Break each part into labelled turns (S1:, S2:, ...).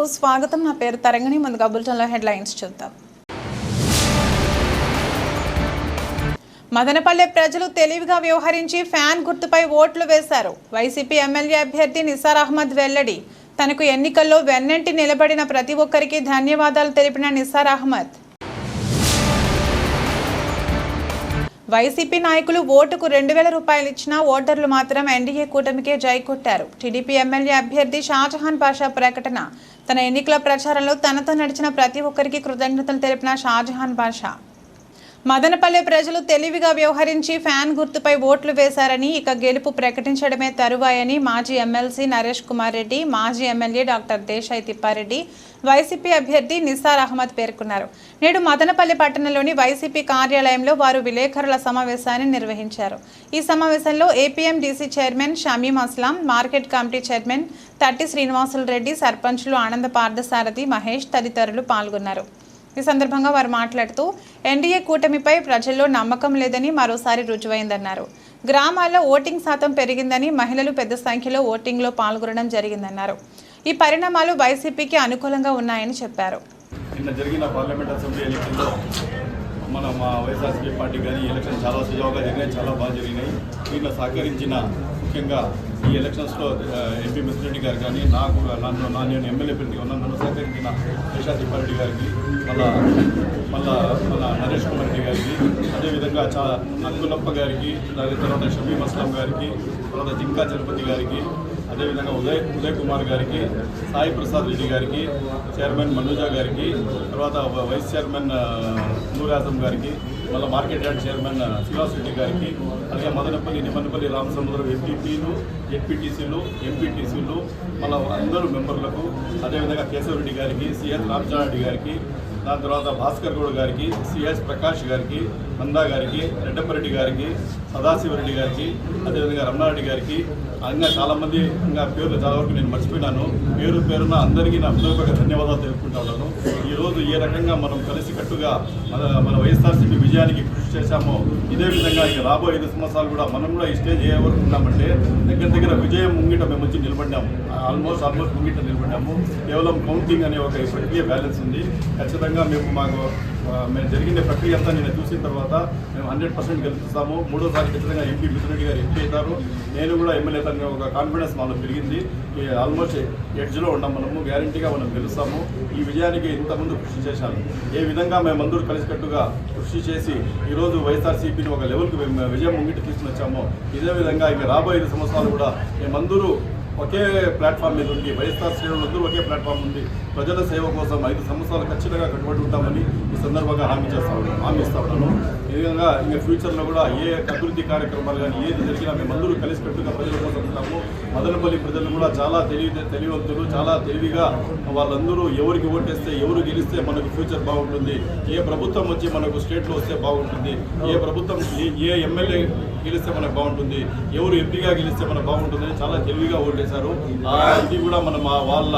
S1: కు స్వాగతం. నా పేరు తరంగిణి. ముందుగా బులెటిన్లో హెడ్లైన్స్ చూద్దాం. మదనపల్లె ప్రజలు తెలివిగా వ్యవహరించి ఫ్యాన్ గుర్తుపై ఓట్లు వేశారు. వైసీపీ ఎమ్మెల్యే అభ్యర్థి నిసార్ అహ్మద్ వెల్లడి. తనకు ఎన్నికల్లో వెన్నంటి నిలబడిన ప్రతి ఒక్కరికి ధన్యవాదాలు తెలిపిన నిసార్ అహ్మద్. వైసీపీ నాయకులు ఓటుకు రెండు వేల రూపాయలు ఇచ్చినా ఓటర్లు మాత్రం ఎన్డీఏ కూటమికే జై కొట్టారు. టీడీపీ ఎమ్మెల్యే అభ్యర్థి షాజహాన్ పాషా ప్రకటన. తన ఎన్నికల ప్రచారంలో తనతో నడిచిన ప్రతి ఒక్కరికి కృతజ్ఞతలు తెలిపిన షాజహాన్ పాషా. మదనపల్లె ప్రజలు తెలివిగా వ్యవహరించి ఫ్యాన్ గుర్తుపై ఓట్లు వేశారని ఇక గెలుపు ప్రకటించడమే తరువాయని మాజీ ఎమ్మెల్సీ నరేష్ కుమార్ రెడ్డి మాజీ MLA doctor Desai Thippareddy YCP అభ్యర్థి నిసార్ అహ్మద్ పేర్కొన్నారు. నేడు మదనపల్లి పట్టణంలోని వైసీపీ కార్యాలయంలో వారు విలేకరుల సమావేశాన్ని నిర్వహించారు. ఈ సమావేశంలో APMDC chairman Shamim Aslam market committee chairman Tatti Srinivasulu Reddy సర్పంచులు ఆనంద పార్థసారథి మహేష్ తదితరులు పాల్గొన్నారు. ఈ సందర్భంగా వారు మాట్లాడుతూ ఎన్డీఏ కూటమిపై ప్రజల్లో నమ్మకం లేదని మరోసారి రుజువైందన్నారు. గ్రామాల్లో ఓటింగ్ శాతం పెరిగిందని మహిళలు పెద్ద సంఖ్యలో ఓటింగ్లో పాల్గొనడం జరిగిందన్నారు. ఈ పరిణామాలు వైసీపీకి అనుకూలంగా ఉన్నాయని చెప్పారు.
S2: నిన్న జరిగిన పార్లమెంట్ అసెంబ్లీ ఎన్నికల్లో మన మా వైఎస్ఆర్సీపీ పార్టీ కానీ ఈ ఎలక్షన్ చాలా సుజావుగా జరిగినాయి చాలా బాగా జరిగినాయి. దీంట్లో సహకరించిన ముఖ్యంగా ఈ ఎలక్షన్స్లో ఎంపీ మిస్రెడ్డి గారు కానీ నాకు నన్ను నా నేను ఎమ్మెల్యే ప్రతిగా ఉన్నాను నన్ను సహకరించిన శేషా తిప్పారెడ్డి గారికి మళ్ళా మళ్ళా మన నరేష్ కుమార్ రెడ్డి గారికి అదేవిధంగా చా నక్కులప్ప గారికి దాని తర్వాత షమీం అస్లాం గారికి తర్వాత జింకా చలపతి గారికి అదేవిధంగా ఉదయ్ ఉదయ్ కుమార్ గారికి సాయి ప్రసాద్ రెడ్డి గారికి చైర్మన్ మనోజా గారికి తర్వాత వ- వైస్ చైర్మన్ ఆ, నూర్ ఆజం గారికి మళ్ళీ market yard chairman Sivas Reddy గారికి అలాగే మదనపల్లి నిమ్మనపల్లి రామచంద్ర ఎంపీపీలు ఎంపీటీసీలు ఎంపీటీసీలు మళ్ళీ అందరూ మెంబర్లకు అదేవిధంగా కేశవరెడ్డి గారికి సిఎస్ రామచంద్రారెడ్డి గారికి దాని తర్వాత భాస్కర్ గౌడ్ గారికి సిఎస్ ప్రకాష్ గారికి మందా గారికి రెడ్డపరెడ్డి గారికి సదాశివరెడ్డి గారికి అదేవిధంగా రమణారెడ్డి గారికి ఇంకా చాలామంది ఇంకా పేర్లు చాలా వరకు నేను మర్చిపోయినాను. పేరు పేరున అందరికీ నా హృదయపూర్వక ధన్యవాదాలు తెలుపుకుంటా ఉన్నాను. ఈరోజు ఏ రకంగా మనం కలిసికట్టుగా మన మన వైఎస్ఆర్సీపీ విజయానికి కృషి చేశామో ఇదే విధంగా ఇక రాబోయే ఐదు సంవత్సరాలు కూడా మనం కూడా ఈ స్టేజ్ ఏ వరకు ఉన్నామంటే దగ్గర దగ్గర విజయం ముంగిట మేము వచ్చి నిలబడ్డాము. ఆల్మోస్ట్ ఆల్మోస్ట్ ముంగిట నిలబడ్డాము. కేవలం కౌంటింగ్ అనే ఒక ప్రక్రియ బ్యాలెన్స్ ఉంది. ఖచ్చితంగా మేము మాకు మేము జరిగిన ప్రక్రియ అంతా నేను చూసిన తర్వాత మేము హండ్రెడ్ పర్సెంట్ గెలుస్తాము. మూడోసారి ఖచ్చితంగా ఎంపీ మిథునరెడ్డి గారు ఎంపీ అవుతారు. నేను కూడా ఎమ్మెల్యే తన ఒక కాన్ఫిడెన్స్ మనలో పెరిగింది. ఈ ఆల్మోస్ట్ ఎడ్జ్లో ఉన్నాం మనము. గ్యారంటీగా మనం గెలుస్తాము. ఈ విజయానికి ఇంతకుముందు కృషి చేశాను ఏ విధంగా మేమందరూ కలిసికట్టుగా కృషి చేసి ఈరోజు వైఎస్ఆర్సీపీని ఒక లెవెల్కి మేము విజయం ముంగిటి తీసుకుని వచ్చామో ఇదే విధంగా ఇక రాబోయే సంవత్సరాలు కూడా మేమందరూ ఒకే ప్లాట్ఫామ్ మీద ఉంది వైఎస్ఆర్ శ్రేణులందరూ ఒకే ప్లాట్ఫామ్ ఉంది ప్రజల సేవ కోసం ఐదు సంవత్సరాలు ఖచ్చితంగా కట్టుబడి ఉంటామని సందర్భంగా హామీ చేస్తా ఉన్నాను హామీ ఇస్తా ఉన్నాను. ఈ విధంగా ఇంకా ఫ్యూచర్లో కూడా ఏ అభివృద్ధి కార్యక్రమాలు కానీ ఏది జరిగినా మేమందరూ కలిసికట్టుగా ప్రజల కోసం ఉంటాము మదనపల్లి ప్రజలు కూడా చాలా తెలివి తెలివివంతులు చాలా తెలివిగా వాళ్ళందరూ ఎవరికి ఓటేస్తే ఎవరు గెలిస్తే మనకు ఫ్యూచర్ బాగుంటుంది. ఏ ప్రభుత్వం వచ్చి మనకు స్టేట్లో వస్తే బాగుంటుంది. ఏ ప్రభుత్వం ఏ- ఎమ్మెల్యే గెలిస్తే మనకు బాగుంటుంది. ఎవరు ఎంపీగా గెలిస్తే మనకు బాగుంటుంది చాలా తెలివిగా ఓటేశారు. ఇది కూడా మనం వాళ్ళ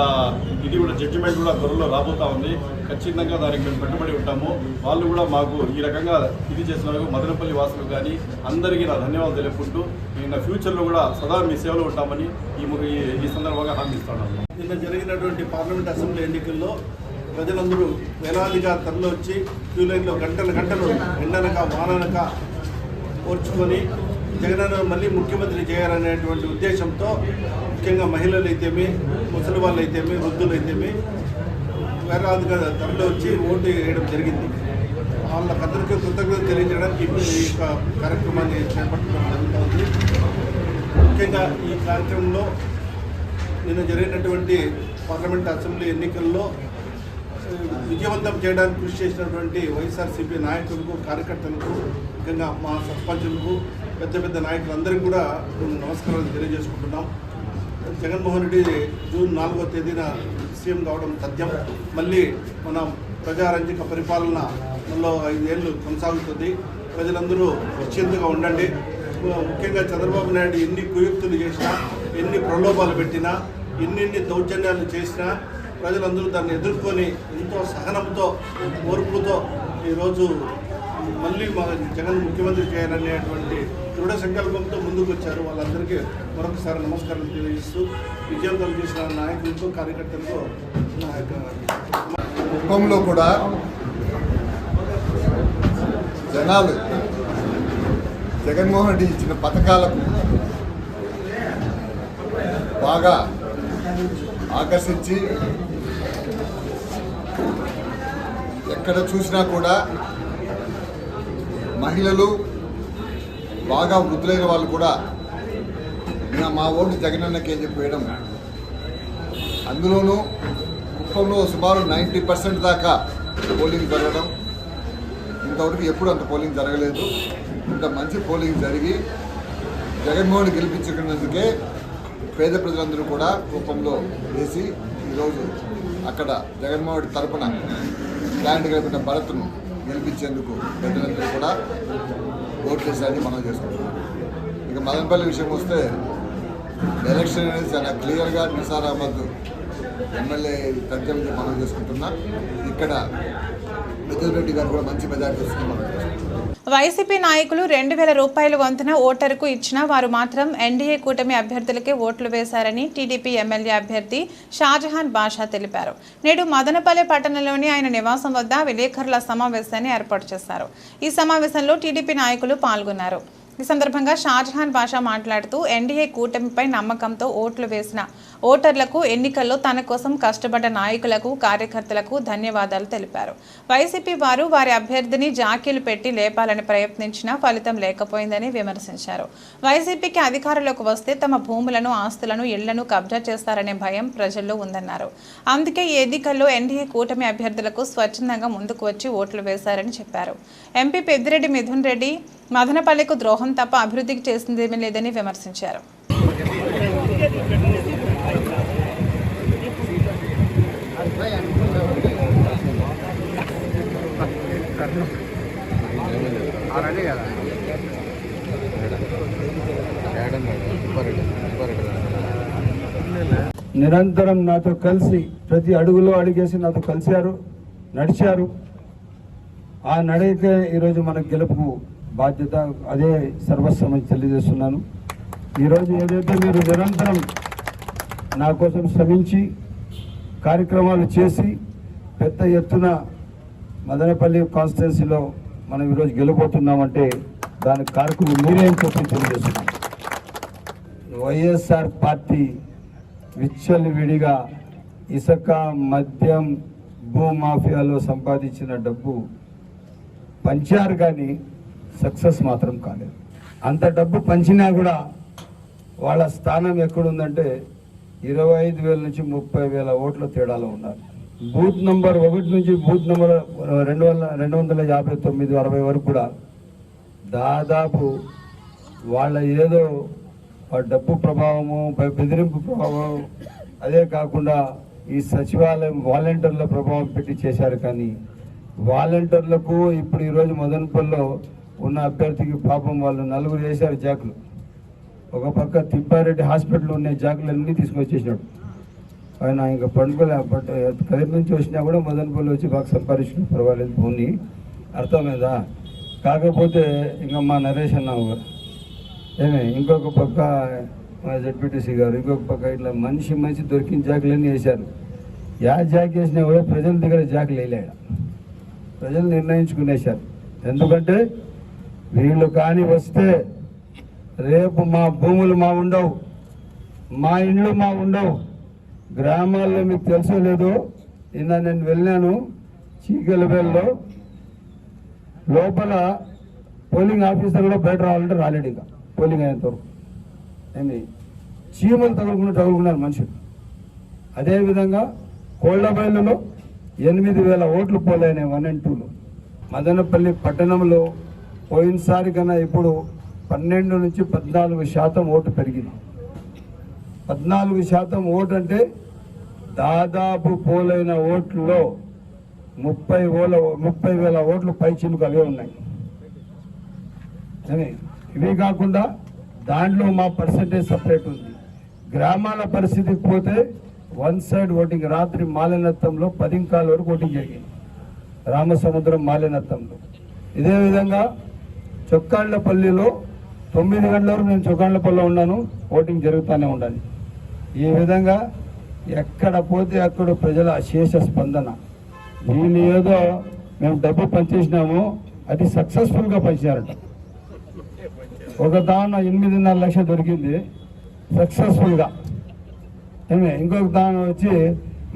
S2: ఇది కూడా జడ్జిమెంట్ కూడా త్వరలో రాబోతా ఉంది. ఖచ్చితంగా దానికి మేము కట్టుబడి ఉంటాము వాళ్ళు కూడా మాకు ఈ రకంగా ఇది చేసినందుకు మదనపల్లి వాసులకు కానీ అందరికీ నా ధన్యవాదాలు తెలుపుకుంటూ నిన్న ఫ్యూచర్లో కూడా సదా మీ సేవలో ఉంటామని ఈ ము- ఈ- సందర్భంగా హామీస్తున్నాను
S3: నిన్న జరిగినటువంటి పార్లమెంట్ అసెంబ్లీ ఎన్నికల్లో ప్రజలందరూ వేలాదిగా తరలి వచ్చి క్యూ లైన్లో గంటలు గంటలు ఎండనక వాననక ఓర్చుకొని జగనన్న మళ్ళీ ముఖ్యమంత్రి చేయాలనేటువంటి ఉద్దేశంతో ముఖ్యంగా మహిళలు అయితేమి ముసలి వాళ్ళు అయితేమి వృద్ధులు అయితేమి వేలాదిగా తరలి వచ్చి ఓటు వేయడం జరిగింది. వాళ్ళకందరికీ కృతజ్ఞతలు తెలియజేయడానికి ఇప్పుడు ఈ యొక్క కార్యక్రమాన్ని చేపట్టడం జరుగుతుంది ముఖ్యంగా ఈ కార్యక్రమంలో నిన్న జరిగినటువంటి పార్లమెంట్ అసెంబ్లీ ఎన్నికల్లో విజయవంతం చేయడానికి కృషి చేసినటువంటి వైఎస్ఆర్సీపీ నాయకులకు కార్యకర్తలకు ముఖ్యంగా మా సర్పంచులకు పెద్ద పెద్ద నాయకులందరికీ కూడా నమస్కారాలు తెలియజేసుకుంటున్నాం. జగన్మోహన్ రెడ్డి జూన్ నాలుగో తేదీన సీఎం కావడం సత్యం. మళ్ళీ మన ప్రజారంజక పరిపాలన మనలో ఐదేళ్ళు కొనసాగుతుంది. ప్రజలందరూ నిశ్చింతగా ఉండండి. ముఖ్యంగా చంద్రబాబు నాయుడు ఎన్ని కుయుక్తులు చేసినా ఎన్ని ప్రలోభాలు పెట్టినా ఎన్నెన్ని దౌర్జన్యాలు చేసినా ప్రజలందరూ దాన్ని ఎదుర్కొని ఎంతో సహనంతో ఓర్పుతో ఈరోజు మళ్ళీ మా జగన్ ముఖ్యమంత్రి చేయాలనేటువంటి దృఢ సంకల్పంతో ముందుకు వచ్చారు వాళ్ళందరికీ మరొకసారి నమస్కారం తెలియజేస్తూ విజయవంతం చేసిన నాయకులతో కార్యకర్తలతో నా యొక్క
S4: కుప్పంలో కూడా జనాలు జగన్మోహన్ రెడ్డి ఇచ్చిన పథకాలకు బాగా ఆకర్షించి ఎక్కడ చూసినా కూడా మహిళలు బాగా వృద్ధులైన వాళ్ళు కూడా నిన్న మా ఓటు జగనన్నకి అని చెప్పి వేయడం. అందులోనూ కుప్పంలో సుమారు నైంటీ పర్సెంట్ దాకా పోలింగ్ జరగడం. ఇంతవరకు ఎప్పుడు అంత పోలింగ్ జరగలేదు. ఇంత మంచి పోలింగ్ జరిగి జగన్మోహన్ గెలిపించుకున్నందుకే పేద ప్రజలందరూ కూడా కుప్పంలో వేసి ఈరోజు అక్కడ జగన్మోహన్ తరపున క్యాండ్ గెలిపిన భరత్ను గెలిపించేందుకు పెద్దలందరూ కూడా ఓట్లు వేసారని మనం చేసుకుంటున్నాం ఇక మదనపల్లి విషయం వస్తే ఎలక్షన్ అనేది చాలా క్లియర్గా నిసార్ అహ్మద్ ఎమ్మెల్యే తగ్గని మనం చేసుకుంటున్నా ఇక్కడ మిథున్ రెడ్డి గారు కూడా మంచి మెజార్టీ వస్తుంది మనం చేసుకుంటున్నాం.
S1: వైసీపీ నాయకులు రెండు వేల రూపాయల వంతున ఓటరుకు ఇచ్చినా వారు మాత్రం ఎన్డీఏ కూటమి అభ్యర్థులకే ఓట్లు వేశారని టీడీపీ ఎమ్మెల్యే అభ్యర్థి షాజహాన్ బాషా తెలిపారు. నేడు మదనపల్లె పట్టణంలోని ఆయన నివాసం వద్ద విలేకరుల సమావేశాన్ని ఏర్పాటు చేశారు. ఈ సమావేశంలో టీడీపీ నాయకులు పాల్గొన్నారు. ఈ సందర్భంగా షాజహాన్ బాషా మాట్లాడుతూ ఎన్డీఏ కూటమిపై నమ్మకంతో ఓట్లు వేసిన ఓటర్లకు ఎన్నికల్లో తన కోసం కష్టపడ్డ నాయకులకు కార్యకర్తలకు ధన్యవాదాలు తెలిపారు. వైసీపీ వారు వారి అభ్యర్థిని జాకీలు పెట్టి లేపాలని ప్రయత్నించినా ఫలితం లేకపోయిందని విమర్శించారు. వైసీపీకి అధికారంలోకి వస్తే తమ భూములను ఆస్తులను ఇళ్ళను కబ్జా చేస్తారనే భయం ప్రజల్లో ఉందన్నారు. అందుకే ఈ ఎన్నికల్లో ఎన్డీఏ కూటమి అభ్యర్థులకు స్వచ్ఛందంగా ముందుకు వచ్చి ఓట్లు వేశారని చెప్పారు. ఎంపీ పెద్దిరెడ్డి మిథున్ రెడ్డి మదనపల్లెకు ద్రోహం తప్ప అభివృద్ధికి చేసిందేమీ లేదని విమర్శించారు.
S5: నిరంతరం నాతో కలిసి ప్రతి అడుగులో అడిగేసి నాతో కలిశారు నడిచారు. ఆ నడైతే ఈరోజు మన గెలుపు బాధ్యత అదే సర్వస్వమని తెలియజేస్తున్నాను. ఈరోజు ఏదైతే మీరు నిరంతరం నా కోసం శ్రమించి కార్యక్రమాలు చేసి పెద్ద ఎత్తున మదనపల్లి కాన్స్టిట్యున్సీలో మనం ఈరోజు గెలుపోతున్నామంటే దానికి కారకులు మీరే అని చెప్పి తెలియజేస్తున్నాను వైఎస్ఆర్ పార్టీ విచ్చలు విడిగా ఇసుక మద్యం భూమాఫియాలో సంపాదించిన డబ్బు పంచారు కానీ సక్సెస్ మాత్రం కాలేదు. అంత డబ్బు పంచినా కూడా వాళ్ళ స్థానం ఎక్కడుందంటే ఇరవై ఐదు వేల నుంచి ముప్పై వేల ఓట్ల తేడాలో ఉన్నారు. బూత్ నంబర్ ఒకటి నుంచి బూత్ నంబర్ రెండు వందల రెండు వందల యాభై తొమ్మిది అరవై వరకు కూడా దాదాపు వాళ్ళ ఏదో డబ్బు ప్రభావము బెదిరింపు ప్రభావం అదే కాకుండా ఈ సచివాలయం వాలంటీర్ల ప్రభావం పెట్టి చేశారు కానీ వాలంటీర్లకు ఇప్పుడు ఈరోజు మదనపల్లిలో ఉన్న అభ్యర్థికి పాపం వాళ్ళు నలుగురు వేశారు జాకులు. ఒక పక్క తిప్పారెడ్డి హాస్పిటల్ ఉన్న జాకులన్నీ తీసుకొచ్చేసినాడు. ఆయన ఇంకా పండుకోలే బట్ కదిరి నుంచి వచ్చినా కూడా మదనపల్లి వచ్చి బాగా సంపాదించిన పర్వాలేదు భూమి అర్థమైందా? కాకపోతే ఇంకా మా నరేష్ అన్న గారు ఏమే ఇంకొక పక్క మా జడ్పీటీసీ గారు ఇంకొక పక్క ఇట్లా మనిషి మనిషి దొరికిన జాకులన్నీ వేశారు. యా జాక్ వేసినా కూడా ప్రజల దగ్గర జాకులు వేయలేడు. ప్రజలు నిర్ణయించుకునేశారు. ఎందుకంటే వీళ్ళు కానీ వస్తే రేపు మా భూములు మా ఉండవు మా ఇండ్లు మా ఉండవు. గ్రామాల్లో మీకు తెలుసో లేదో నిన్న నేను వెళ్ళాను చీకలబెల్లో లోపల పోలింగ్ ఆఫీసర్ కూడా బయట రావాలంటే రాలేడు ఇంకా పోలింగ్ అయినంత వరకు. ఏమి చీమలు తగులుకుని తగులుకున్నారు మనుషులు. అదేవిధంగా కోళ్ళబైలులో ఎనిమిది వేల ఓట్లు పోలైనాయి వన్ అండ్ టూలో. మదనపల్లి పట్టణంలో పోయినసారి కన్నా ఇప్పుడు పన్నెండు నుంచి పద్నాలుగు శాతం ఓటు పెరిగింది. పద్నాలుగు శాతం ఓటు అంటే దాదాపు పోలైన ఓట్లలో ముప్పై ఓల ముప్పై వేల ఓట్లు పై చిలుకు అవే ఉన్నాయి. అని ఇవి కాకుండా దాంట్లో మా పర్సంటేజ్ సపరేట్ ఉంది. గ్రామాల పరిస్థితికి పోతే వన్ సైడ్ ఓటింగ్ రాత్రి మాలినత్వంలో పదింకాల వరకు ఓటింగ్ జరిగింది. రామసముద్రం మాలినత్వంలో ఇదే విధంగా చొక్కాళ్ళపల్లిలో తొమ్మిది గంటల వరకు నేను చొక్కాళ్ళపల్లిలో ఉన్నాను ఓటింగ్ జరుగుతూనే ఉండాలి. ఈ విధంగా ఎక్కడ పోతే అక్కడ ప్రజల అశేష స్పందన. దీన్ని ఏదో మేము డబ్బు పనిచేసినాము అది సక్సెస్ఫుల్గా పనిచేయారట ఒక దాన ఎనిమిదిన్నర లక్షలు దొరికింది సక్సెస్ఫుల్గా. ఏమే ఇంకొక దాన వచ్చి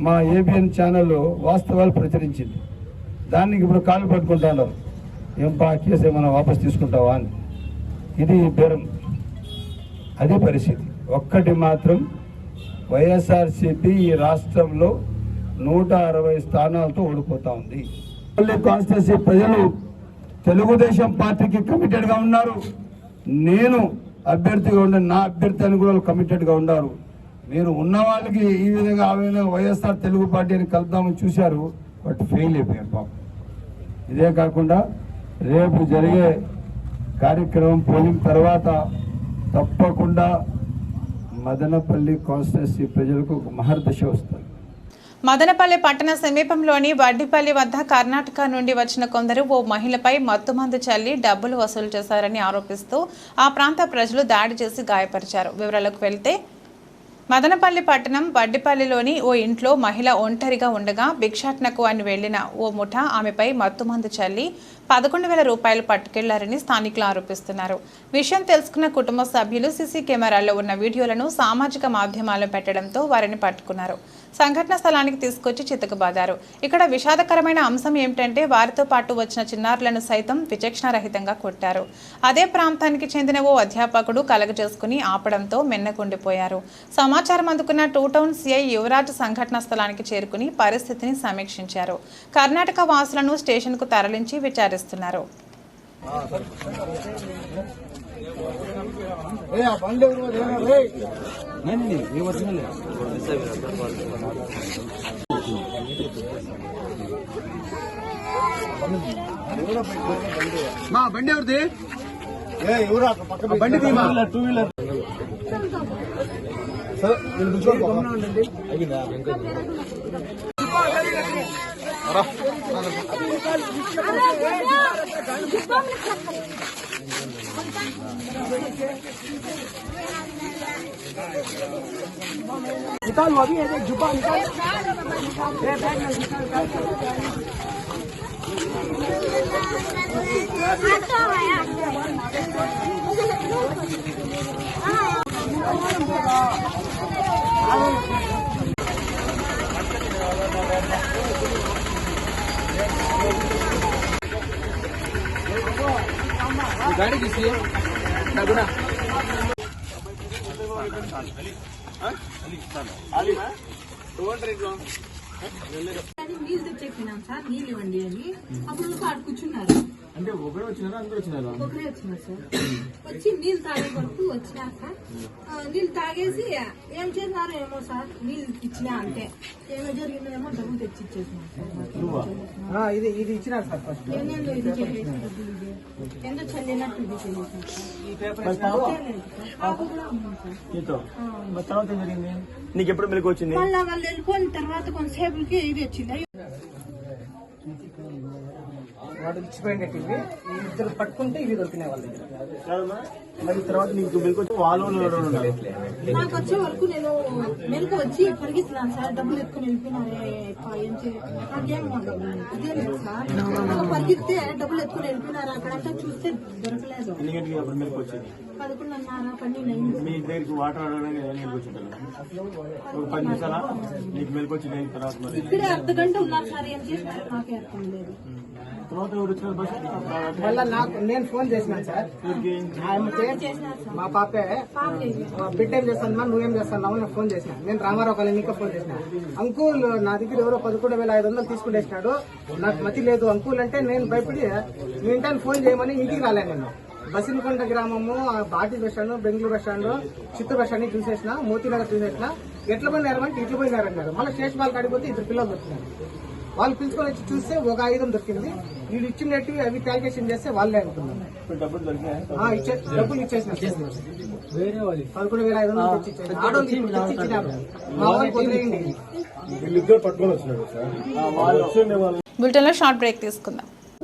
S5: మా ఏబిఎన్ ఛానల్ వాస్తవాలు ప్రచురించింది. దానికి ఇప్పుడు కాలు పట్టుకుంటున్నారు ఏం బా కేసు ఏమైనా వాపస్ తీసుకుంటావా అని. ఇది బేరం. అదే పరిస్థితి. ఒక్కటి మాత్రం వైఎస్ఆర్సిపి ఈ రాష్ట్రంలో నూట అరవై స్థానాలతో ఓడిపోతా ఉంది. కాన్స్టిట్యూన్సీ ప్రజలు తెలుగుదేశం పార్టీకి కమిటెడ్గా ఉన్నారు. నేను అభ్యర్థిగా ఉండే నా అభ్యర్థి అని కూడా కమిటెడ్గా ఉన్నారు. మీరు ఉన్న వాళ్ళకి ఈ విధంగా ఆ విధంగా వైఎస్ఆర్ తెలుగు పార్టీని కలుద్దామని చూశారు. బట్ ఫెయిల్ అయిపోయారు పాపం. ఇదే కాకుండా రేపు జరిగే కార్యక్రమం పోలింగ్ తర్వాత తప్పకుండా మదనపల్లి కాన్స్టిట్యున్సీ ప్రజలకు ఒక మహర్దశ వస్తుంది.
S1: మదనపల్లి పట్టణ సమీపంలోని వడ్డిపల్లి వద్ద కర్ణాటక నుండి వచ్చిన కొందరు ఓ మహిళపై మత్తుమందు చల్లి డబ్బులు వసూలు చేశారని ఆరోపిస్తూ ఆ ప్రాంత ప్రజలు దాడి చేసి గాయపరిచారు. వివరాలకు వెళ్తే మదనపల్లి పట్టణం వడ్డిపల్లిలోని ఓ ఇంట్లో మహిళ ఒంటరిగా ఉండగా భిక్షాటనకు అని వెళ్ళిన ఓ ముఠ ఆమెపై మత్తుమందు చల్లి పదకొండు వేల రూపాయలు పట్టుకెళ్ళారని స్థానికులు ఆరోపిస్తున్నారు. విషయం తెలుసుకున్న కుటుంబ సభ్యులు సీసీ కెమెరాల్లో ఉన్న వీడియోలను సామాజిక మాధ్యమాల్లో పెట్టడంతో వారిని పట్టుకున్నారు. సంఘటన స్థలానికి తీసుకొచ్చి చితకబాదారు. ఇక్కడ విషాదకరమైన అంశం ఏమిటంటే వారితో పాటు వచ్చిన చిన్నారులను సైతం విచక్షణారహితంగా కొట్టారు. అదే ప్రాంతానికి చెందిన ఓ అధ్యాపకుడు కలగజేసుకుని ఆపడంతో మెన్నకుండిపోయారు. సమాచారం అందుకున్న టూ టౌన్ సిఐ యువరాజ్ సంఘటన స్థలానికి చేరుకుని పరిస్థితిని సమీక్షించారు. కర్ణాటక వాసులను స్టేషన్కు తరలించి విచారిస్తున్నారు
S6: మా బండి ఎవరిది? బండి టూ వీలర్. సరే निकाल वो अभी जुब्बा निकाल Thank you. गाड़ी किसी है
S7: అది నీళ్ళు తెచ్చెక్కినాం సార్ నీళ్ళు ఇవ్వండి అని అప్పుడు ఒక ఆడ కూర్చున్నారు
S6: అంటే ఒకరే వచ్చినారా? అందరూ వచ్చినారా?
S7: ఒకరే వచ్చినారు సార్. వచ్చి నీళ్ళు తాగే సార్. ఆ, నీళ్ళు తాగేసి ఏం చేసినారో ఏమో సార్ నీళ్ళు ఇచ్చినా అంతే. ఏమో జరిగిందో ఏమో డబ్బులు తెచ్చి ఇచ్చేసినారు.
S6: ఇది ఇది ఇచ్చినారు సార్ ఫస్ట్
S7: ఇది చేసేసి. ఎంతో చల్లినట్టు ఇది
S6: నీకు ఎప్పుడు మెలకు వచ్చింది?
S7: మళ్ళా వాళ్ళు వెళ్ళిపోయిన తర్వాత కొంతసేపుకి ఇది వచ్చింది.
S6: వాడు ఇచ్చిపోయినట్టు ఇవి. ఈ ఇద్దరు పట్టుకుంటే ఇవి దొరికినాయి వాళ్ళ దగ్గర. మరి తర్వాత నీకు మెలకు వాళ్ళు
S7: నాకు వచ్చే వరకు నేను మెలకు వచ్చి పరిగెత్తున్నాను సార్. డబ్బులు ఎత్తుకుని వెళ్ళిపోయినారే ఏం సార్. పరిగెత్తే డబ్బులు ఎత్తుకుని వెళ్ళిపోయినారు అక్కడంతా చూస్తే దొరకలేదు. పదకొండున్నర పన్నెండు
S6: మీ దగ్గరికి వాటర్ వచ్చింటారు ఒక పది నిమిషాలా? నీకు మెలకు వచ్చింది తర్వాత మరి.
S7: ఇక్కడే అర్ధ గంట ఉన్నారు సార్. ఏం చేసినారు నాకే అర్థం లేదు.
S6: తర్వాత ఎవరు వచ్చిన బస్
S8: మళ్ళా నాకు నేను ఫోన్ చేసినాను సార్. ఆమెకి మా పాపే బిడ్డ ఏం చేస్తున్నావు నువ్వేం చేస్తున్నావు నేను ఫోన్ చేసిన. నేను రామారావు కాలనీకి ఫోన్ చేసిన. అంకుల్ నా దగ్గర ఎవరో పదకొండు వేల ఐదు వందలు తీసుకునేసినాడు నాకు మతి లేదు. అంకుల్ అంటే నేను భయపడి మీ ఇంటాన్ని ఫోన్ చేయమని ఇంటికి రాలేను నేను. బసినకొండ గ్రామము ఆ బాటి bus stand Bengaluru bus stand Chittoor bus stand చూసేసిన Motinagar చూసేసిన. ఎట్ల పోయినారు అంటే ఇట్లా పోయినారన్నారు. మళ్ళీ స్టేషన్ వాళ్ళకి కాడిపోతే ఇద్దరు పిల్లలు వచ్చినారు వాళ్ళు పిలుచుకొని వచ్చి చూస్తే ఒక ఆయుధం దొరికింది. వీళ్ళు ఇచ్చినట్టు అవి క్యాల్కులేషన్ చేస్తే వాళ్ళే అనుకున్నారు.
S6: డబ్బులు దొరికినాయి?
S8: ఆ, ఇచ్చే డబ్బులు ఇచ్చేసిన పదకొండు వేల ఐదు వందలు తెచ్చి ఇచ్చినారు.
S3: వాళ్ళు.
S1: బులెటిన్లో షార్ట్ బ్రేక్ తీసుకుందాం.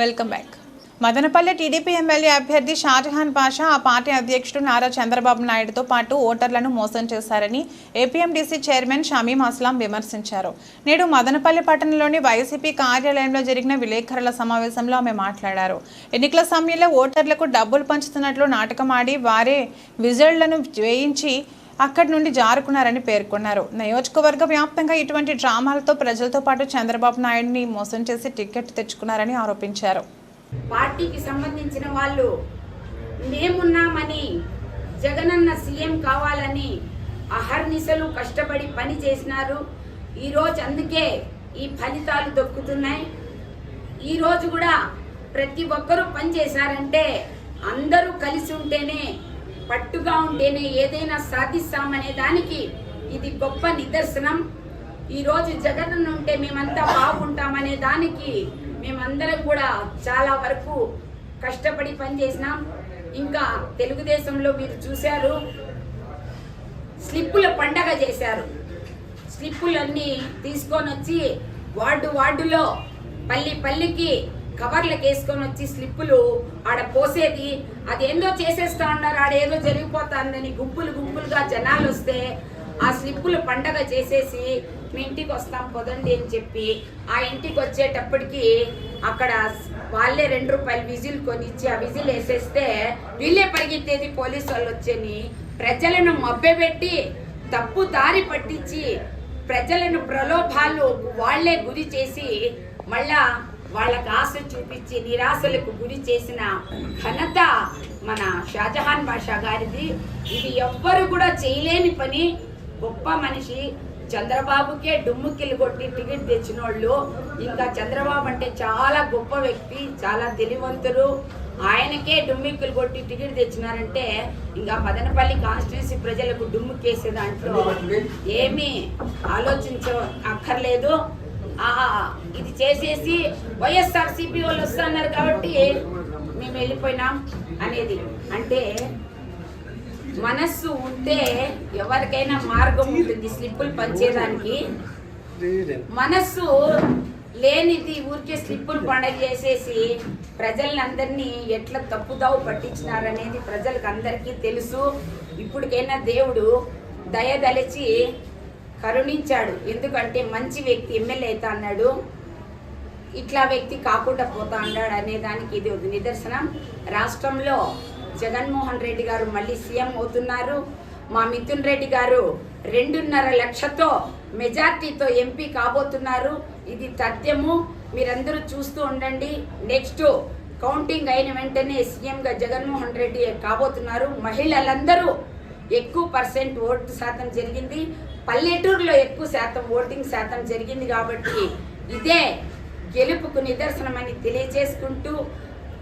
S1: Welcome back Madanapalli TDP MLA అభ్యర్థి షాజహాన్ పాషా ఆ పార్టీ అధ్యక్షుడు నారా చంద్రబాబు నాయుడుతో పాటు ఓటర్లను మోసం చేశారని ఏపీఎండీసీ చైర్మన్ షమీం అస్లాం విమర్శించారు. నేడు మదనపల్లి పట్టణంలోని వైసీపీ కార్యాలయంలో జరిగిన విలేకరుల సమావేశంలో ఆమె మాట్లాడారు. ఎన్నికల సమయంలో ఓటర్లకు డబ్బులు పంచుతున్నట్లు నాటకమాడి వారే విజువళ్ళను వేయించి అక్కడి నుండి జారుకున్నారని పేర్కొన్నారు. నియోజకవర్గ వ్యాప్తంగా ఇటువంటి డ్రామాలతో ప్రజలతో పాటు చంద్రబాబు నాయుడిని మోసం చేసి టికెట్ తెచ్చుకున్నారని ఆరోపించారు.
S9: పార్టీకి సంబంధించిన వాళ్ళు మేమున్నామని జగనన్న సీఎం కావాలని అహర్నిశలు కష్టపడి పని చేసినారు. ఈరోజు అందుకే ఈ ఫలితాలు దొక్కుతున్నాయి. ఈరోజు కూడా ప్రతి ఒక్కరూ పనిచేశారంటే అందరూ కలిసి ఉంటేనే పట్టుగా ఉంటేనే ఏదైనా సాధిస్తామనే దానికి ఇది గొప్ప నిదర్శనం. ఈరోజు జగన్ ఉంటే మేమంతా బాగుంటామనే దానికి మేమందరం కూడా చాలా వరకు కష్టపడి పనిచేసినాం. ఇంకా తెలుగుదేశంలో మీరు చూశారు స్లిప్పుల పండగ చేశారు. స్లిప్పులన్నీ తీసుకొని వచ్చి వార్డు వార్డులో పల్లి పల్లికి కవర్లకు వేసుకొని వచ్చి స్లిప్పులు ఆడ పోసేది. అదేందో చేసేస్తా ఉన్నారు ఆడేదో జరిగిపోతుందని గుంపులు గుంపులుగా జనాలు వస్తే ఆ స్లిప్పులు పండగ చేసేసి మీ ఇంటికి వస్తాం పొదండి అని చెప్పి ఆ ఇంటికి వచ్చేటప్పటికి అక్కడ వాళ్ళే రెండు రూపాయలు విజిల్ కొనిచ్చి ఆ విజిల్ వేసేస్తే వీళ్ళే పరిగెత్తేది పోలీసు వాళ్ళు వచ్చని. ప్రజలను మభ్యపెట్టి తప్పు దారి పట్టించి ప్రజలను ప్రలోభాలు వాళ్ళే గురి చేసి మళ్ళా వాళ్ళకు ఆశ చూపించి నిరాశలకు గురి చేసిన ఘనత మన షాజహాన్ బాషా గారిది. ఇది ఎవ్వరు కూడా చేయలేని పని. గొప్ప మనిషి. చంద్రబాబుకే డుమ్ముకిల్లు కొట్టి టికెట్ తెచ్చిన వాళ్ళు ఇంకా చంద్రబాబు అంటే చాలా గొప్ప వ్యక్తి చాలా తెలివంతులు ఆయనకే డుమ్మిక్కులు కొట్టి టికెట్ తెచ్చినారంటే ఇంకా మదనపల్లి కాన్స్టిట్యున్సీ ప్రజలకు డుమ్ముకేసే దాంట్లో ఏమీ ఆలోచించ అక్కర్లేదు. ఆహా ఇది చేసేసి వైఎస్ఆర్ సిపి వాళ్ళు వస్తున్నారు కాబట్టి మేము వెళ్ళిపోయినాం అనేది. అంటే మనస్సు ఉంటే ఎవరికైనా మార్గం ఉంటుంది స్లిప్పులు పంచేదానికి. మనస్సు లేనిది ఊరికే స్లిప్పులు పండగ చేసేసి ప్రజలందరినీ ఎట్లా తప్పుదావు పట్టించినారనేది ప్రజలకు అందరికీ తెలుసు. ఇప్పటికైనా దేవుడు దయదలిచి కరుణించాడు. ఎందుకంటే మంచి వ్యక్తి ఎమ్మెల్యే అయితే అన్నాడు ఇట్లా వ్యక్తి కాకుండా పోతా ఉన్నాడు అనే దానికి ఇది ఒక నిదర్శనం. రాష్ట్రంలో జగన్మోహన్ రెడ్డి గారు మళ్ళీ సీఎం అవుతున్నారు. మా మిథున్ రెడ్డి గారు రెండున్నర లక్షతో మెజార్టీతో ఎంపీ కాబోతున్నారు. ఇది తథ్యము. మీరందరూ చూస్తూ ఉండండి. నెక్స్ట్ కౌంటింగ్ అయిన వెంటనే సీఎంగా జగన్మోహన్ రెడ్డి కాబోతున్నారు. మహిళలందరూ ఎక్కువ పర్సెంట్ ఓటు శాతం జరిగింది. పల్లెటూరులో ఎక్కువ శాతం ఓటింగ్ శాతం జరిగింది కాబట్టి ఇదే గెలుపుకు నిదర్శనమని తెలియజేసుకుంటూ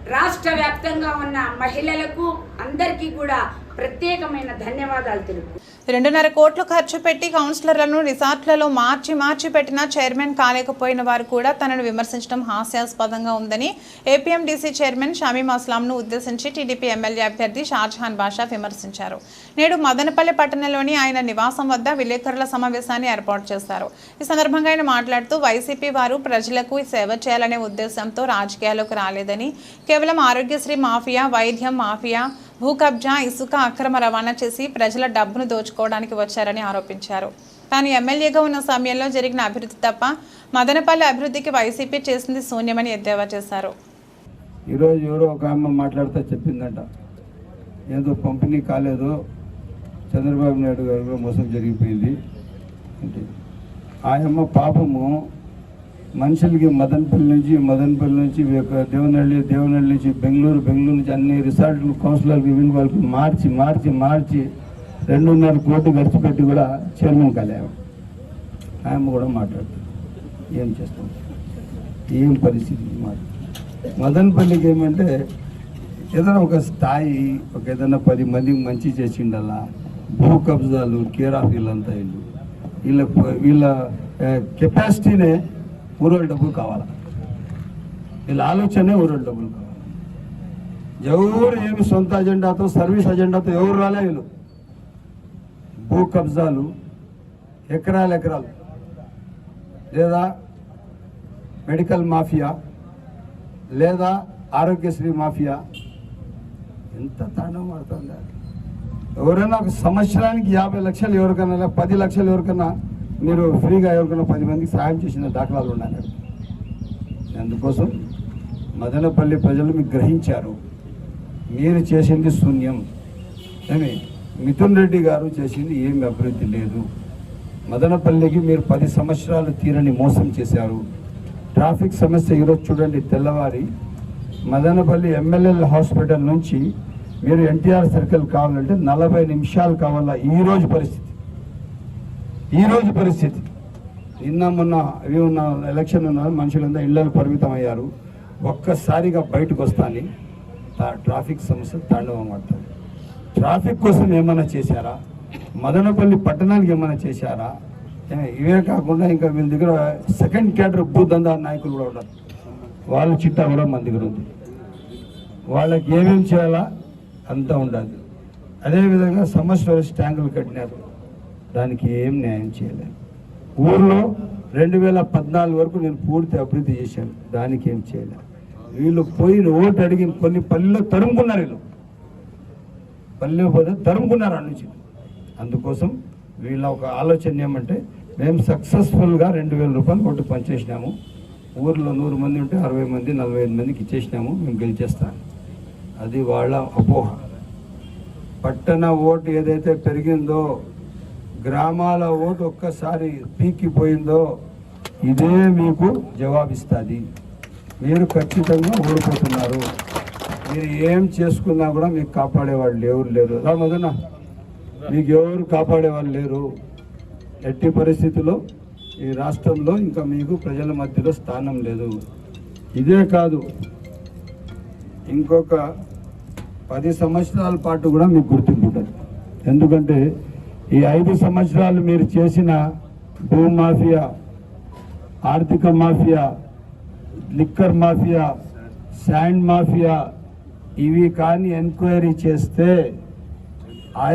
S9: రాష్ట్ర వ్యాప్తంగా ఉన్న మహిళలకు అందరికీ కూడా ప్రత్యేకమైన ధన్యవాదాలు తెలుపు.
S1: రెండున్నర కోట్లు ఖర్చు పెట్టి కౌన్సిలర్లను రిసార్ట్లలో మార్చి మార్చి పెట్టినా చైర్మన్ కాలేకపోయిన వారు కూడా తనను విమర్శించడం హాస్యాస్పదంగా ఉందని ఏపీఎండీసీ చైర్మన్ షమీమ్ అస్లాంను ఉద్దేశించి టీడీపీ ఎమ్మెల్యే అభ్యర్థి షాజహాన్ బాషా విమర్శించారు. నేడు మదనపల్లి పట్టణంలోని ఆయన నివాసం వద్ద విలేకరుల సమావేశాన్ని ఏర్పాటు చేశారు. ఈ సందర్భంగా ఆయన మాట్లాడుతూ వైసీపీ వారు ప్రజలకు సేవ చేయాలనే ఉద్దేశంతో రాజకీయాలకు రాలేదని కేవలం ఆరోగ్యశ్రీ మాఫియా వైద్యం మాఫియా భూ కబ్జా ఇసుక అక్రమ రవాణా చేసి ప్రజల డబ్బును దోచుకోవడానికి వచ్చారని ఆరోపించారు. తాను ఎమ్మెల్యేగా ఉన్న సమయంలో జరిగిన అభివృద్ధి తప్ప మదనపల్లి అభివృద్ధికి వైసీపీ చేసింది శూన్యమని ఎద్దేవా చేశారు.
S5: ఈరోజు ఎవరో ఒక అమ్మ మాట్లాడుతూ చెప్పిందంట. ఏదో పంపిణీ కాలేదు. చంద్రబాబు నాయుడు గారు మోసం జరిగిపోయింది. అంటే ఆ అమ్మ పాపము మనుషులకి మదన్పల్లి నుంచి మదన్పల్లి నుంచి దేవనహళ్ళి దేవనహళ్ళి నుంచి బెంగళూరు బెంగళూరు నుంచి అన్ని రిసార్ట్లు కౌన్సిలర్లు ఇవన్నీ వాళ్ళకి మార్చి మార్చి మార్చి రెండున్నర కోట్లు ఖర్చు పెట్టి కూడా చైర్మన్ కలేము. ఆయన కూడా మాట్లాడుతుంది ఏం చేస్తాం? ఏం పరిస్థితి మాట మదన్పల్లికి ఏమంటే ఏదైనా ఒక స్థాయి ఒక ఏదైనా పది మందికి మంచి చేసిండల్లా భూ కబ్జాలు కేరాఫీలు అంతా వీళ్ళు వీళ్ళ వీళ్ళ కెపాసిటీనే ఊరోళ్ళ డబ్బులు కావాలి? వీళ్ళ ఆలోచనే ఊరోళ్ళ డబ్బులు కావాలి? ఎవరు ఏమి సొంత అజెండాతో సర్వీస్ అజెండాతో ఎవరు రాలే వీళ్ళు? భూ కబ్జాలు ఎకరాలు ఎకరాలు. లేదా మెడికల్ మాఫియా లేదా ఆరోగ్యశ్రీ మాఫియా. ఎంత తాండం పడుతుంది. ఎవరైనా ఒక సంవత్సరానికి యాభై లక్షలు ఎవరికైనా లేదా పది లక్షలు ఎవరికైనా మీరు ఫ్రీగా ఎవరికైనా పది మందికి సాయం చేసిన దాఖలాలు ఉన్నాయి. అందుకోసం మదనపల్లి ప్రజలు మీకు గ్రహించారు. మీరు చేసింది శూన్యం. అని మిథున్ రెడ్డి గారు చేసింది ఏమి అభివృద్ధి లేదు. మదనపల్లికి మీరు పది సంవత్సరాలు తీరని మోసం చేశారు. ట్రాఫిక్ సమస్య ఈరోజు చూడండి తెల్లవారి మదనపల్లి ఎమ్మెల్యేల హాస్పిటల్ నుంచి మీరు ఎన్టీఆర్ సర్కిల్ కావాలంటే నలభై నిమిషాలు కావాలా? ఈ రోజు పరిస్థితి. ఈరోజు పరిస్థితి. నిన్న మొన్న అవి ఉన్న ఎలక్షన్ ఉన్న మనుషులంతా ఇళ్ళలో పరిమితం అయ్యారు ఒక్కసారిగా బయటకు వస్తాని ట్రాఫిక్ సమస్య తాండవం పడుతుంది ట్రాఫిక్ కోసం ఏమైనా చేశారా? మదనపల్లి పట్టణానికి ఏమైనా చేశారా? ఇవే కాకుండా ఇంకా వీళ్ళ దగ్గర సెకండ్ క్యాటర్ భూదందా నాయకులు కూడా ఉన్నారు. వాళ్ళ చిట్టా కూడా మన దగ్గర ఉంది. వాళ్ళకి ఏమేమి చేయాలా అంతా ఉండాలి. అదేవిధంగా సమస్య ట్యాంకులు కట్టినారు. దానికి ఏం న్యాయం చేయలేదు. ఊర్లో రెండు వేల పద్నాలుగు వరకు నేను పూర్తి అభివృద్ధి చేశాను. దానికి ఏం చేయలేదు. వీళ్ళు పోయిన ఓటు అడిగిన కొన్ని పల్లెల్లో తరుముకున్నారు వీళ్ళు. పల్లె పోతే తరుముకున్నారు అటు నుంచి. అందుకోసం వీళ్ళ ఒక ఆలోచన ఏమంటే మేము సక్సెస్ఫుల్గా రెండు వేల రూపాయలు ఓటు పనిచేసినాము. ఊర్లో నూరు మంది ఉంటే అరవై మంది నలభై ఐదు మందికి ఇచ్చేసినాము మేము గెలిచేస్తాం. అది వాళ్ళ అపోహ. పట్టణ ఓటు ఏదైతే పెరిగిందో గ్రామాల ఓటు ఒక్కసారి పీకిపోయిందో ఇదే మీకు జవాబిస్తుంది. మీరు ఖచ్చితంగా ఓడిపోతున్నారు. మీరు ఏం చేసుకున్నా కూడా మీకు కాపాడేవాళ్ళు ఎవరు లేరు. రా మీకు ఎవరు కాపాడేవాళ్ళు లేరు? ఎట్టి పరిస్థితుల్లో ఈ రాష్ట్రంలో ఇంకా మీకు ప్రజల మధ్యలో స్థానం లేదు. ఇదే కాదు ఇంకొక పది సంవత్సరాల పాటు కూడా మీకు గుర్తింపు ఉంటుంది. ఎందుకంటే ఈ ఐదు సంవత్సరాలు మీరు చేసిన భూ మాఫియా ఆర్థిక mafia liquor mafia sand mafia ఇవి కానీ ఎంక్వైరీ చేస్తే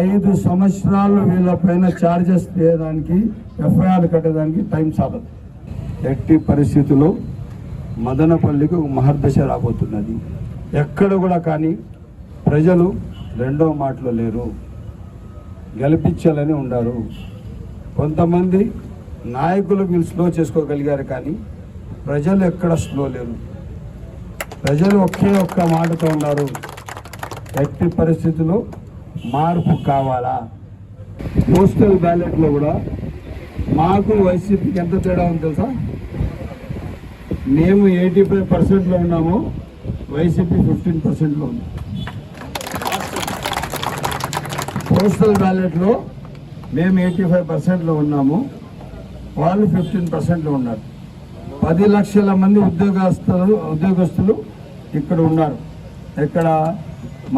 S5: ఐదు సంవత్సరాలు వీళ్ళపైన ఛార్జెస్ చేయడానికి ఎఫ్ఐఆర్ కట్టడానికి టైం సాగదు. ఎట్టి పరిస్థితుల్లో మదనపల్లికి ఒక మహర్దశ రాబోతున్నది. ఎక్కడ కూడా కానీ ప్రజలు రెండో మాటలో లేరు. గెలిపించాలని ఉన్నారు. కొంతమంది నాయకులు వీళ్ళు స్లో చేసుకోగలిగారు కానీ ప్రజలు ఎక్కడ స్లో లేరు. ప్రజలు ఒకే ఒక్క మాటతో ఉన్నారు. ఎట్టి పరిస్థితుల్లో మార్పు కావాలా? పోస్టల్ బ్యాలెట్లో కూడా మాకు వైసీపీకి ఎంత తేడా ఉంది తెలుసా? మేము ఎయిటీ ఫైవ్ పర్సెంట్లో ఉన్నాము వైసీపీ ఫిఫ్టీన్ పర్సెంట్లో ఉంది. పోస్టల్ బ్యాలెట్లో మేము ఎయిటీ ఫైవ్ పర్సెంట్లో ఉన్నాము. వాళ్ళు ఫిఫ్టీన్ పర్సెంట్లో ఉన్నారు. పది లక్షల మంది ఉద్యోగస్తులు ఉద్యోగస్తులు ఇక్కడ ఉన్నారు. ఇక్కడ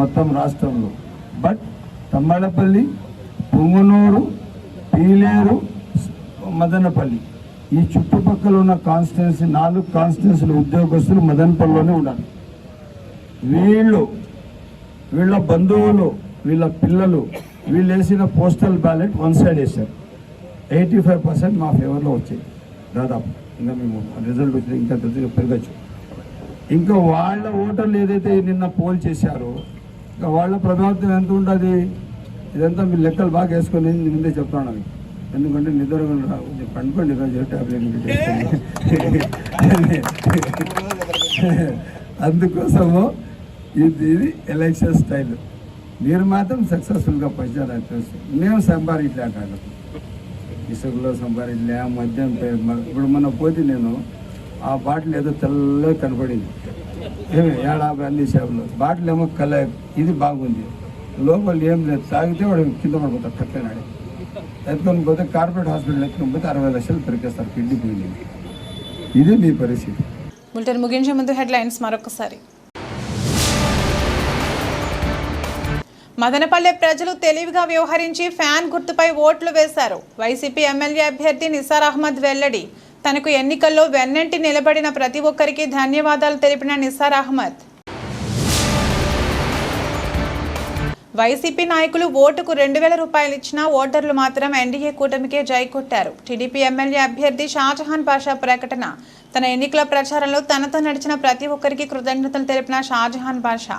S5: మొత్తం రాష్ట్రంలో. బట్ తమ్మడపల్లి పుంగునూరు పీలేరు మదనపల్లి. ఈ చుట్టుపక్కల ఉన్న కాన్స్టిట్యున్సీ నాలుగు కాన్స్టిట్యున్సీల ఉద్యోగస్తులు మదనపల్లిలోనే ఉన్నారు. వీళ్ళు వీళ్ళ బంధువులు వీళ్ళ పిల్లలు వీళ్ళు వేసిన పోస్టల్ బ్యాలెట్ వన్ సైడ్ వేశారు. ఎయిటీ ఫైవ్ పర్సెంట్ మా ఫేవర్లో వచ్చాయి. దాదాపు. ఇంకా మేము రిజల్ట్ వచ్చి ఇంకా కొద్దిగా పెరగచ్చు. ఇంకా వాళ్ళ ఓటర్లు ఏదైతే నిన్న పోల్ చేశారో ఇంకా వాళ్ళ ప్రభావితం ఎంత ఉంటుంది ఇదంతా మీరు లెక్కలు బాగా వేసుకొని ముందే చెప్తాను అవి ఎందుకంటే నిద్ర పండుకోండి ఈరోజు టాబ్లెట్ అందుకోసము ఇది ఇది ఎలక్షన్ స్టైల్. మీరు మాత్రం సక్సెస్ఫుల్గా పనిచేయాలని తెలుసు మేము సంపాదించలేక ఇసుకలో సంపాదించలే మద్యం ఇప్పుడు మొన్న పోతే నేను ఆ బాటిల్ ఏదో తెల్లగా కనపడింది. ఏమి ఏడాభై అన్ని షాపులో. బాటిల్ ఏమో కల ఇది బాగుంది. లోపల ఏం లేదు తాగితే వాడు కింద పడిపోతారు కట్టినాడు ఎత్తుకొని పోతే కార్పొరేట్ హాస్పిటల్ ఎత్తుకొని పోతే అరవై లక్షలు పెరికేస్తారు కిడ్నీ పోయింది. ఇది మీ పరిస్థితి.
S1: బులెటిన్ ముగించే ముందు హెడ్లైన్స్ మరొకసారి. మదనపల్లె ప్రజలు తెలివిగా వ్యవహరించి ఫ్యాన్ గుర్తుపై ఓట్లు వేశారు. వైసీపీ ఎమ్మెల్యే అభ్యర్థి నిసార్ అహ్మద్ వెల్లడి. తనకు ఎన్నికల్లో వెన్నంటి నిలబడిన ప్రతి ఒక్కరికి ధన్యవాదాలు తెలిపిన నిసార్ అహ్మద్. వైసీపీ నాయకులు ఓటుకు రెండు వేల రూపాయలు ఇచ్చినా ఓటర్లు మాత్రం ఎన్డీఏ కూటమికే జై కొట్టారు. టీడీపీ ఎమ్మెల్యే అభ్యర్థి షాజహాన్ పాషా ప్రకటన. తన ఎన్నికల ప్రచారంలో తనతో నడిచిన ప్రతి ఒక్కరికి కృతజ్ఞతలు తెలిపిన షాజహాన్ పాషా.